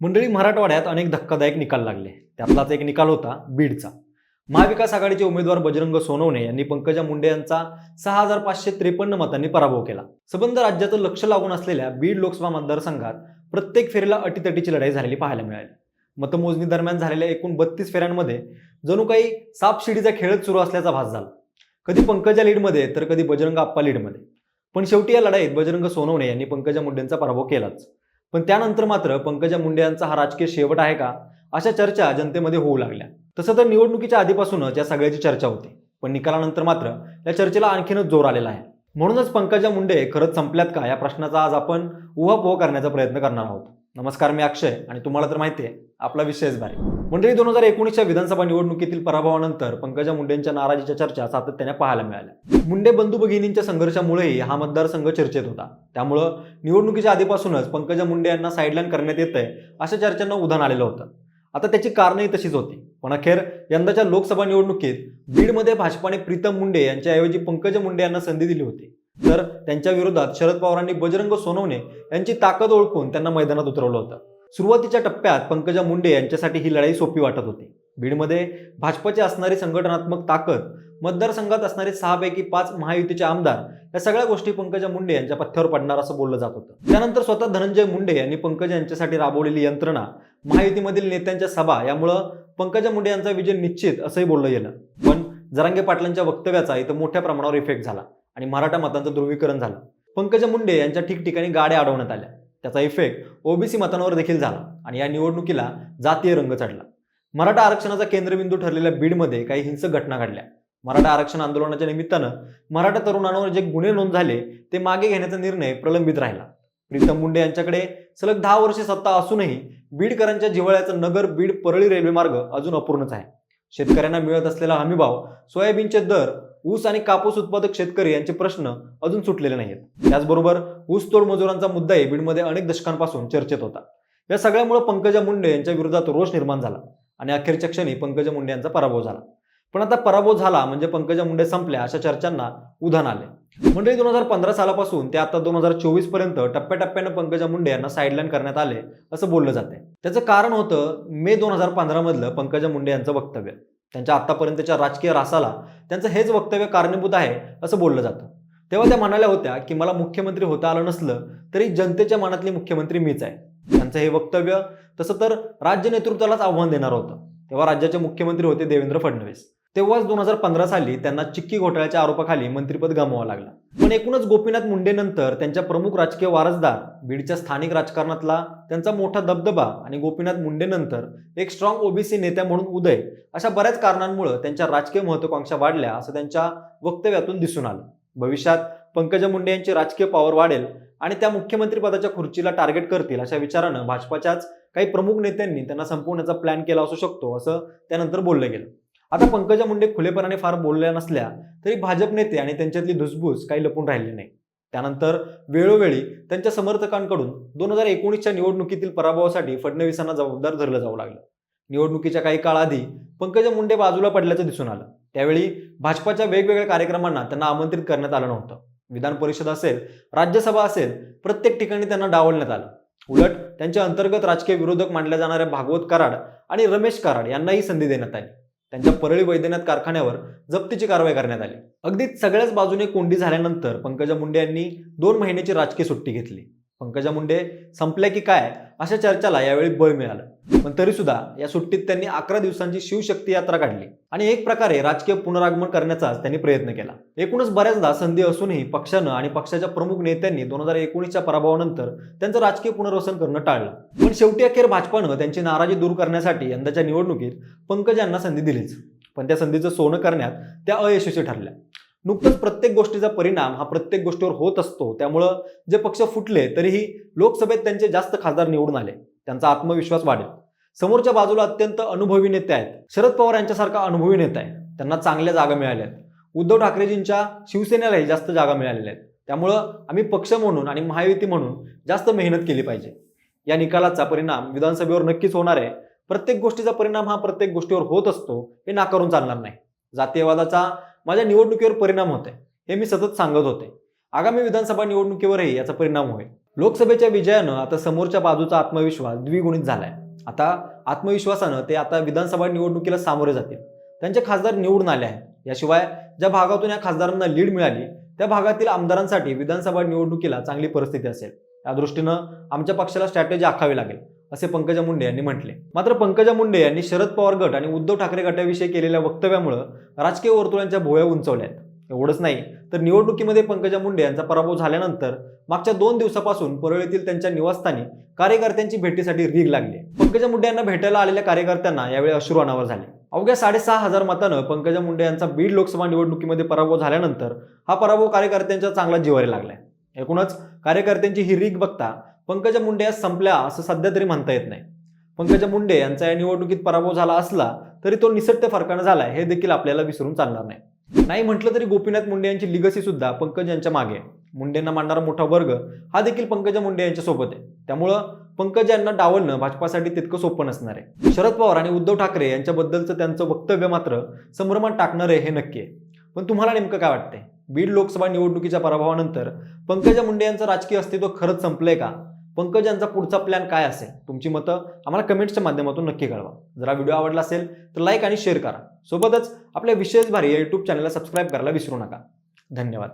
मंडळी मराठवाड्यात अनेक धक्कादायक निकाल लागले. त्यातलाच एक निकाल होता बीडचा. महाविकास आघाडीचे उमेदवार बजरंग सोनवणे यांनी पंकजा मुंडे यांचा सहा हजार पाचशे त्रेपन्न मतांनी पराभव केला. सबंध राज्याचं लक्ष लागून असलेल्या बीड लोकसभा मतदारसंघात प्रत्येक फेरीला अटीतटीची लढाई झालेली पाहायला मिळाली. मतमोजणी दरम्यान झालेल्या एकूण बत्तीस फेऱ्यांमध्ये जणू काही सापशिडीचा खेळच सुरू असल्याचा भास झाला. कधी पंकजा लीडमध्ये तर कधी बजरंग आप्पा लीडमध्ये. पण शेवटी या लढाईत बजरंग सोनवणे यांनी पंकजा मुंडेंचा पराभव केलाच. पण त्यानंतर मात्र पंकजा मुंडे यांचा हा राजकीय शेवट आहे का? अशा चर्चा जनतेमध्ये होऊ लागल्या. तसं तर निवडणुकीच्या आधीपासूनच या सगळ्याची चर्चा होती. पण निकालानंतर मात्र या चर्चेला आणखीनच जोर आलेला आहे. म्हणूनच पंकजा मुंडे खरंच संपल्यात का? या प्रश्नाचा आज आपण उहापोह करण्याचा प्रयत्न करणार आहोत. नमस्कार मी अक्षय आणि तुम्हाला तर माहिती आहे आपला विषयच भारी. मंडळी दोन हजार एकोणीसच्या विधानसभा निवडणुकीतील पराभवानंतर पंकजा मुंडेंच्या नाराजीच्या चर्चा सातत्याने पाहायला मिळाल्या. मुंडे बंधू भगिनींच्या संघर्षामुळेही हा मतदारसंघ चर्चेत होता. त्यामुळं निवडणुकीच्या आधीपासूनच पंकजा मुंडे यांना साईडलाईन करण्यात येत आहे अशा चर्चांना उधाण आलेलं होतं. आता त्याची कारणही तशीच होती. पण अखेर यंदाच्या लोकसभा निवडणुकीत बीडमध्ये भाजपाने प्रीतम मुंडे यांच्याऐवजी पंकजा मुंडे यांना संधी दिली होती. तर त्यांच्या विरोधात शरद पवारांनी बजरंग सोनवणे यांची ताकद ओळखून त्यांना मैदानात उतरवलं होतं. सुरुवातीच्या टप्प्यात पंकजा मुंडे यांच्यासाठी ही लढाई सोपी वाटत होती. बीडमध्ये भाजपची असणारी संघटनात्मक ताकद मतदारसंघात असणारे सहापैकी पाच महायुतीचे आमदार या सगळ्या गोष्टी पंकजा मुंडे यांच्या पथ्यावर पडणार असं बोललं जात होतं. त्यानंतर स्वतः धनंजय मुंडे यांनी पंकजा यांच्यासाठी राबवलेली यंत्रणा महायुतीमधील नेत्यांच्या सभा यामुळं पंकजा मुंडे यांचा विजय निश्चित असंही बोललं गेलं. पण जरांगे पाटलांच्या वक्तव्याचा इथं मोठ्या प्रमाणावर इफेक्ट झाला. आणि मराठा मतांचं ध्रुवीकरण झालं. पंकज मुंडे यांच्या ठिकठिकाणी गाड्या अडवण्यात आल्या. त्याचा इफेक्ट ओबीसी मतांवर देखील झाला आणि या निवडणुकीला जातीय रंग चढला. मराठा आरक्षणाचा केंद्रबिंदू ठरलेल्या बीडमध्ये काही हिंसक घटना घडल्या. मराठा आरक्षण आंदोलनाच्या निमित्तानं मराठा तरुणांवर जे गुन्हे नोंद झाले ते मागे घेण्याचा निर्णय प्रलंबित राहिला. प्रीतम मुंडे यांच्याकडे सलग दहा वर्षे सत्ता असूनही बीडकरांच्या जिव्हाळ्याचं नगर बीड परळी रेल्वे मार्ग अजून अपूर्णच आहे. शेतकऱ्यांना मिळत असलेला हमीभाव सोयाबीनचे दर ऊस आणि कापूस उत्पादक शेतकरी यांचे प्रश्न अजून सुटलेले नाहीत त्याचबरोबर ऊसतोड मजुरांचा मुद्दाही बीडमध्ये अनेक दशकांपासून चर्चेत होता. या सगळ्यामुळे पंकजा मुंडे यांच्या विरोधात रोष निर्माण झाला आणि अखेरच्या क्षणी पंकजा मुंडे यांचा पराभव झाला. पण आता पराभव झाला म्हणजे पंकजा मुंडे संपल्या अशा चर्चांना उधाण आले. मंडळी दोन हजार पंधरा सालापासून ते आता दोन हजार चोवीसपर्यंत टप्प्याटप्प्यानं पंकजा मुंडे यांना साईडलाईन करण्यात आले असं बोललं जाते त्याचं कारण होतं मे दोन हजार पंधरा मधलं पंकजा मुंडे यांचं वक्तव्य. त्यांच्या आतापर्यंतच्या राजकीय रासाला त्यांचं हेच वक्तव्य कारणीभूत आहे असं बोललं जातं. तेव्हा त्या म्हणाल्या होत्या की मला मुख्यमंत्री होता आलं नसलं तरी जनतेच्या मनातली मुख्यमंत्री मीच आहे. त्यांचं हे वक्तव्य तसं तर राज्य नेतृत्वालाच आव्हान देणार होतं. तेव्हा राज्याचे मुख्यमंत्री होते देवेंद्र फडणवीस. तेव्हाच दोन हजार पंधरा साली त्यांना चिक्की घोटाळ्याच्या आरोपाखाली मंत्रिपद गमवावं लागलं. पण एकूणच गोपीनाथ मुंडेनंतर त्यांच्या प्रमुख राजकीय वारसदार बीडच्या स्थानिक राजकारणातला त्यांचा मोठा दबदबा आणि गोपीनाथ मुंडेनंतर एक स्ट्रॉंग ओबीसी नेत्या म्हणून उदय अशा बऱ्याच कारणांमुळे त्यांच्या राजकीय महत्वाकांक्षा वाढल्या असं त्यांच्या वक्तव्यातून दिसून आलं. भविष्यात पंकजा मुंडे यांची राजकीय पॉवर वाढेल आणि त्या मुख्यमंत्री पदाच्या खुर्चीला टार्गेट करतील अशा विचारानं भाजपाच्याच काही प्रमुख नेत्यांनी त्यांना संपवण्याचा प्लॅन केला असू शकतो असं त्यानंतर बोललं गेलं. आता पंकजा मुंडे खुलेपणाने फार बोलल्या नसल्या तरी भाजप नेते आणि त्यांच्यातली धुसबूस काही लपून राहिली नाही. त्यानंतर वेळोवेळी त्यांच्या समर्थकांकडून दोन हजार एकोणीसच्या निवडणुकीतील पराभवासाठी फडणवीसांना जबाबदार धरलं जाऊ लागलं. निवडणुकीच्या काही काळ आधी पंकजा मुंडे बाजूला पडल्याचं दिसून आलं. त्यावेळी भाजपाच्या वेगवेगळ्या कार्यक्रमांना त्यांना आमंत्रित करण्यात आलं नव्हतं. विधान परिषद असेल राज्यसभा असेल प्रत्येक ठिकाणी त्यांना डावलण्यात आलं. उलट त्यांच्या अंतर्गत राजकीय विरोधक मानल्या जाणाऱ्या भागवत कराड आणि रमेश कराड यांनाही संधी देण्यात आली. त्यांच्या परळी वैद्यनाथ कारखान्यावर जप्तीची कारवाई करण्यात आली. अगदी सगळ्याच बाजूने कोंडी झाल्यानंतर पंकजा मुंडे यांनी दोन महिन्याची राजकीय सुट्टी घेतली. पंकजा मुंडे संपल्या की काय अशा चर्चाला यावेळी बळ मिळालं. पण तरी सुद्धा या सुट्टीत त्यांनी अकरा दिवसांची शिवशक्ती यात्रा काढली आणि एक प्रकारे राजकीय पुनरागमन करण्याचाच त्यांनी प्रयत्न केला. एकूणच बऱ्याचदा संधी असूनही पक्षानं आणि पक्षाच्या प्रमुख नेत्यांनी दोन हजार एकोणीसच्या पराभवानंतर त्यांचं राजकीय पुनर्वसन करणं टाळलं. पण शेवटी अखेर भाजपानं त्यांची नाराजी दूर करण्यासाठी यंदाच्या निवडणुकीत पंकज यांना संधी दिलीच. पण त्या संधीचं सोनं करण्यात त्या अयशस्वी ठरल्या. नुकतंच प्रत्येक गोष्टीचा परिणाम हा प्रत्येक गोष्टीवर होत असतो. त्यामुळं जे पक्ष फुटले तरीही लोकसभेत त्यांचे जास्त खासदार निवडून आले. त्यांचा आत्मविश्वास वाढेल. समोरच्या बाजूला अत्यंत अनुभवी नेते आहेत. शरद पवार यांच्यासारखा अनुभवी नेता आहे. त्यांना चांगल्या जागा मिळाल्या आहेत. उद्धव ठाकरेजींच्या शिवसेनेलाही जास्त जागा मिळालेल्या आहेत. त्यामुळं आम्ही पक्ष म्हणून आणि महायुती म्हणून जास्त मेहनत केली पाहिजे. या निकालाचा परिणाम विधानसभेवर नक्कीच होणार आहे. प्रत्येक गोष्टीचा परिणाम हा प्रत्येक गोष्टीवर होत असतो. हे नाकारून चालणार नाही. जातीयवादाचा माझ्या निवडणुकीवर परिणाम होत आहे हे मी सतत सांगत होते. आगामी विधानसभा निवडणुकीवरही याचा परिणाम होईल. लोकसभेच्या विजयानं आता समोरच्या बाजूचा आत्मविश्वास द्विगुणित झालाय. आता आत्मविश्वासानं ते आता विधानसभा निवडणुकीला सामोरे जातील. त्यांचे खासदार निवडून आले आहेत. याशिवाय ज्या भागातून या खासदारांना लीड मिळाली त्या भागातील आमदारांसाठी विधानसभा निवडणुकीला चांगली परिस्थिती असेल. त्या दृष्टीनं आमच्या पक्षाला स्ट्रॅटेजी आखावी लागेल. असे पंकजा मुंडे यांनी म्हटले. मात्र पंकजा मुंडे यांनी शरद पवार गट आणि उद्धव ठाकरे गटाविषयी केलेल्या वक्तव्यामुळं राजकीय वर्तुळांच्या भोवया उंचवल्या आहेत एवढंच नाही तर निवडणुकीमध्ये पंकजा मुंडे यांचा पराभव झाल्यानंतर मागच्या दोन दिवसापासून परळीतील त्यांच्या निवासस्थानी कार्यकर्त्यांची भेटीसाठी रीग लागली. पंकजा मुंडे यांना भेटायला आलेल्या कार्यकर्त्यांना यावेळी अश्रू अनावर झाले. अवघ्या साडेसहा हजार मतानं पंकजा मुंडे यांचा बीड लोकसभा निवडणुकीमध्ये पराभव झाल्यानंतर हा पराभव कार्यकर्त्यांच्या चांगला जिवारी लागलाय. एकूणच कार्यकर्त्यांची ही रीग बघता पंकजा मुंडे या संपल्या असं सध्या तरी म्हणता येत नाही. पंकजा मुंडे यांचा या निवडणुकीत पराभव झाला असला तरी तो निसटत्या फरकानं झालाय हे देखील आपल्याला विसरून चालणार नाही. नाही म्हटलं तरी गोपीनाथ मुंडे यांची लिगसी सुद्धा पंकज यांच्या मागे आहे. मुंडेंना मांडणारा मोठा वर्ग हा देखील पंकजा मुंडे यांच्या सोबत आहे. त्यामुळं पंकज यांना डावलणं भाजपासाठी तितकं सोपं नसणार आहे. शरद पवार आणि उद्धव ठाकरे यांच्याबद्दलचं त्यांचं वक्तव्य मात्र संभ्रमात टाकणार आहे हे नक्की आहे. पण तुम्हाला नेमकं काय वाटतंय? बीड लोकसभा निवडणुकीच्या पराभवानंतर पंकजा मुंडे यांचं राजकीय अस्तित्व खरंच संपलंय का? पंकज यांचा पुढचा प्लॅन काय असेल? तुमची मतं आम्हाला कमेंट्सच्या माध्यमातून नक्की कळवा. जर हा व्हिडिओ आवडला असेल तर लाईक आणि शेअर करा. सोबतच आपल्या विशेष भारी या यूट्यूब चॅनलला सबस्क्राईब करायला विसरू नका. धन्यवाद.